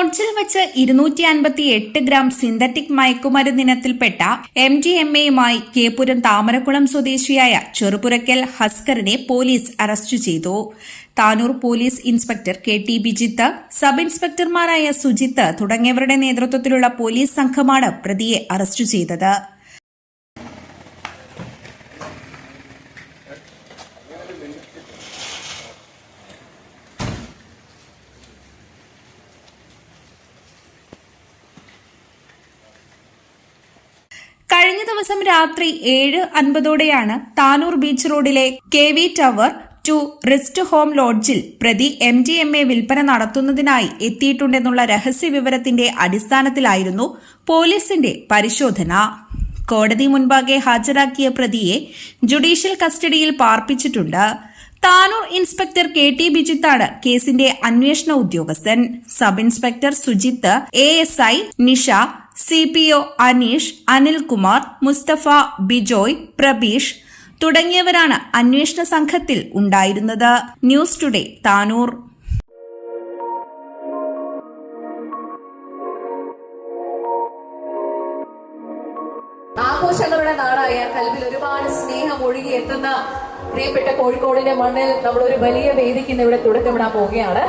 ലോഡ്ജിൽ വെച്ച് ഇരുന്നൂറ്റി അൻപത്തി എട്ട് ഗ്രാം സിന്തറ്റിക് മയക്കുമരുന്നിനത്തിൽപ്പെട്ട എം ജി എം എയുമായി കേപ്പുരം താമരക്കുളം സ്വദേശിയായ ചെറുപുരക്കൽ ഹസ്കറിനെ പോലീസ് അറസ്റ്റ് ചെയ്തു. Tanur police inspector K T Bijith sub ഇൻസ്പെക്ടർമാരായ Sujith തുടങ്ങിയവരുടെ നേതൃത്വത്തിലുള്ള പോലീസ് സംഘമാണ് പ്രതിയെ അറസ്റ്റ് ചെയ്തത്. ദിവസം രാത്രി ഏഴ് അൻപതോടെയാണ് താനൂർ ബീച്ച് റോഡിലെ K V tower tourist home ലോഡ്ജിൽ പ്രതി എം ജി എം എ വിൽപ്പന നടത്തുന്നതിനായി എത്തിയിട്ടുണ്ടെന്നുള്ള രഹസ്യ വിവരത്തിന്റെ അടിസ്ഥാനത്തിലായിരുന്നു പോലീസിന്റെ പരിശോധന. കോടതി മുൻപാകെ ഹാജരാക്കിയ പ്രതിയെ ജുഡീഷ്യൽ കസ്റ്റഡിയിൽ പാർപ്പിച്ചിട്ടുണ്ട്. താനൂർ ഇൻസ്പെക്ടർ കെ ടി ബിജിത്താണ് കേസിന്റെ അന്വേഷണ ഉദ്യോഗസ്ഥൻ. Sub inspector Sujith A S I Nisha C P O Aneesh Anilkumar Mustafa Bijoy Prabeesh തുടങ്ങിയവരാണ് അന്വേഷണ സംഘത്തിൽ ഉണ്ടായിരുന്നത്. News Today Tanur. ആഘോഷങ്ങളുടെ നാടായ കൽവിൽ ഒരുപാട് സ്നേഹം ഒഴുകി എത്തുന്ന പ്രിയപ്പെട്ട കോഴിക്കോടിന്റെ മണ്ണിൽ നമ്മൾ ഒരു വലിയ വേദിക്ക് ഇന്ന് ഇവിടെ തുടക്കമിടാൻ പോവുകയാണ്.